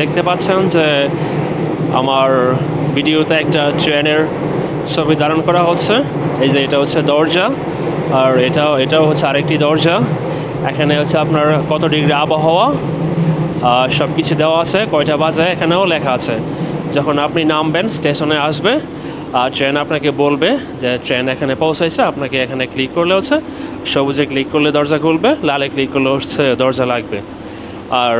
দেখতে পাচ্ছেন যে আমার ভিডিওতে একটা ট্রেনের ছবি ধারণ করা হচ্ছে। এই যে এটা হচ্ছে দরজা, আর এটাও এটাও হচ্ছে আরেকটি দরজা। এখানে হচ্ছে আপনার কত ডিগ্রি আবহাওয়া সব কিছু দেওয়া আছে, কয়টা বাজে, এখানেও লেখা আছে। যখন আপনি নামবেন, স্টেশনে আসবে, আর ট্রেন আপনাকে বলবে যে ট্রেন এখানে পৌঁছাইছে, আপনাকে এখানে ক্লিক করলে হচ্ছে সবুজে ক্লিক করলে দরজা খুলবে, লালে ক্লিক করলে হচ্ছে দরজা লাগবে। আর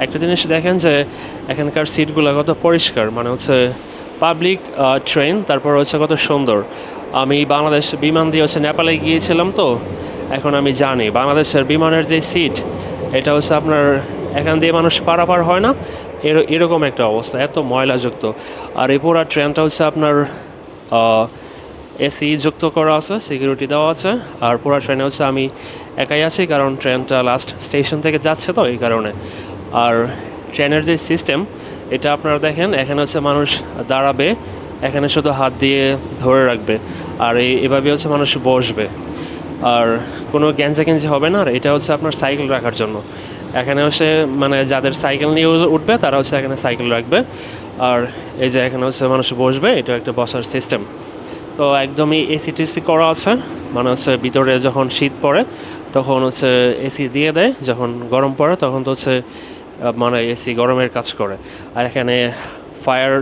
একটা জিনিস দেখেন যে এখানকার সিটগুলো কত পরিষ্কার মানে হচ্ছে পাবলিক ট্রেন তারপর হচ্ছে কত সুন্দর। আমি বাংলাদেশ বিমান দিয়ে হচ্ছে নেপালে গিয়েছিলাম তো, এখন আমি জানি বাংলাদেশের বিমানের যে সিট, এটা হচ্ছে আপনার এখান দিয়ে মানুষ পারাপার হয় না, এর- এরকম একটা অবস্থা, এত ময়লাযুক্ত। আর এই পুরো ট্রেনটা হচ্ছে আপনার এসি যুক্ত করা আছে সিকিউরিটি দেওয়া আছে, আর পুরো ট্রেনে হচ্ছে আমি একাই আছি, কারণ ট্রেনটা লাস্ট স্টেশন থেকে যাচ্ছে তো, এই কারণে। আর ট্রেনের যে সিস্টেম, এটা আপনারা দেখেন, এখানে হচ্ছে মানুষ দাঁড়াবে, এখানে শুধু হাত দিয়ে ধরে রাখবে, আর এই, এভাবে হচ্ছে মানুষ বসবে। আর কোনো গ্যাঞ্জা গেঞ্জি হবে না, আর এটা হচ্ছে আপনার সাইকেল রাখার জন্য। এখানে হচ্ছে মানে যাদের সাইকেল নিয়ে উঠবে, তারা হচ্ছে এখানে সাইকেল রাখবে। আর এই যে এখানে হচ্ছে মানুষ বসবে, এটা একটা বসার সিস্টেম। তো একদমই এসি টেসি করা আছে মানে হচ্ছে ভিতরে যখন শীত পড়ে, তখন হচ্ছে এসি দিয়ে দেয়, যখন গরম পড়ে, তখন তো হচ্ছে মানে এসি গরমের কাজ করে। আর এখানে ফায়ার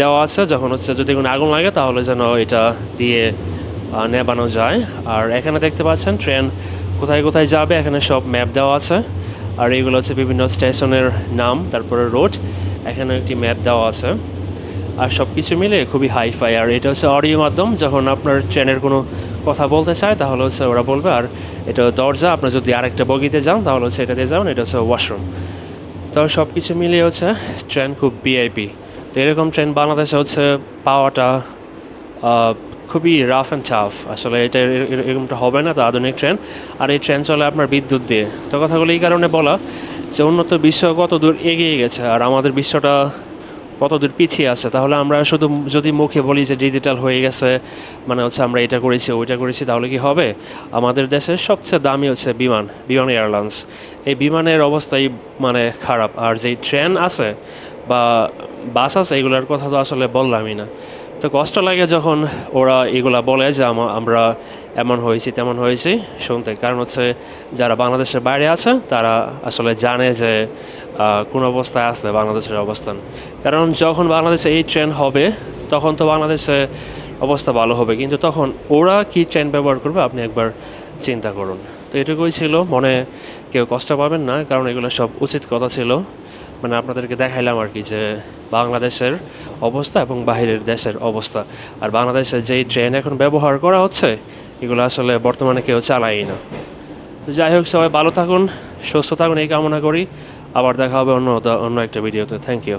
দেওয়া আছে, যখন হচ্ছে যদি কোনো আগুন লাগে, তাহলে যেন এটা দিয়ে নেবানো যায়। আর এখানে দেখতে পাচ্ছেন ট্রেন কোথায় কোথায় যাবে, এখানে সব ম্যাপ দেওয়া আছে। আর এগুলো হচ্ছে বিভিন্ন স্টেশনের নাম, তারপরে রোড এখানে একটি ম্যাপ দেওয়া আছে। আর সব কিছু মিলে খুবই হাইফাই আর এটা হচ্ছে অডিও মাধ্যম, যখন আপনার ট্রেনের কোনো কথা বলতে চায়, তাহলে হচ্ছে ওরা বলবে। আর এটা দরজা আপনার যদি আরেকটা বগিতে যান, তাহলে হচ্ছে এটা দিয়ে যাবেন, এটা হচ্ছে ওয়াশরুম তো সব কিছু মিলিয়ে হচ্ছে ট্রেন খুব ভিআইপি তো এরকম ট্রেন বাংলাদেশে হচ্ছে পাওয়াটা খুবই রাফ অ্যান্ড টাফ আসলে এটা এর- এর- এরকমটা হবে না, তো আধুনিক ট্রেন। আর এই ট্রেন চলে আপনার বিদ্যুৎ দিয়ে। তো কথাগুলো এই কারণে বলা যে উন্নত বিশ্ব কত দূর এগিয়ে গেছে। আর আমাদের বিশ্বটা কত দূর পিছিয়ে আছে? তাহলে আমরা শুধু যদি মুখে বলি যে ডিজিটাল হয়ে গেছে মানে হচ্ছে আমরা এটা করেছি, ওইটা করেছি, তাহলে কি হবে? আমাদের দেশের সবচেয়ে দামি হচ্ছে বিমান বিমান এয়ারলাইন্স এই বিমানের অবস্থাই মানে খারাপ। আর যেই ট্রেন আছে বা বাস আছে, এগুলোর কথা তো আসলে বললামই না। তো কষ্ট লাগে যখন ওরা এগুলা বলে যে আমরা এমন হয়েছি, তেমন হয়েছি, শুনতে। কারণ হচ্ছে যারা বাংলাদেশের বাইরে আছে, তারা আসলে জানে যে কোন অবস্থায় আছে বাংলাদেশের অবস্থান। কারণ যখন বাংলাদেশে এই ট্রেন হবে, তখন তো বাংলাদেশে অবস্থা ভালো হবে। কিন্তু তখন ওরা কি ট্রেন ব্যবহার করবে, আপনি একবার চিন্তা করুন। তো এটুকুই ছিল। মনে কেউ কষ্ট পাবেন না, কারণ এগুলো সব উচিত কথা ছিল। মানে আপনাদেরকে দেখাইলাম আর কি যে, বাংলাদেশের অবস্থা এবং বাইরের দেশের অবস্থা। আর বাংলাদেশে যেই ট্রেন এখন ব্যবহার করা হচ্ছে এগুলো আসলে বর্তমানে কেউ চালায়ই না। তো যাই হোক, সবাই ভালো থাকুন, সুস্থ থাকুন, এই কামনা করি। আবার দেখা হবে অন্য অন্য একটা ভিডিওতে। Thank you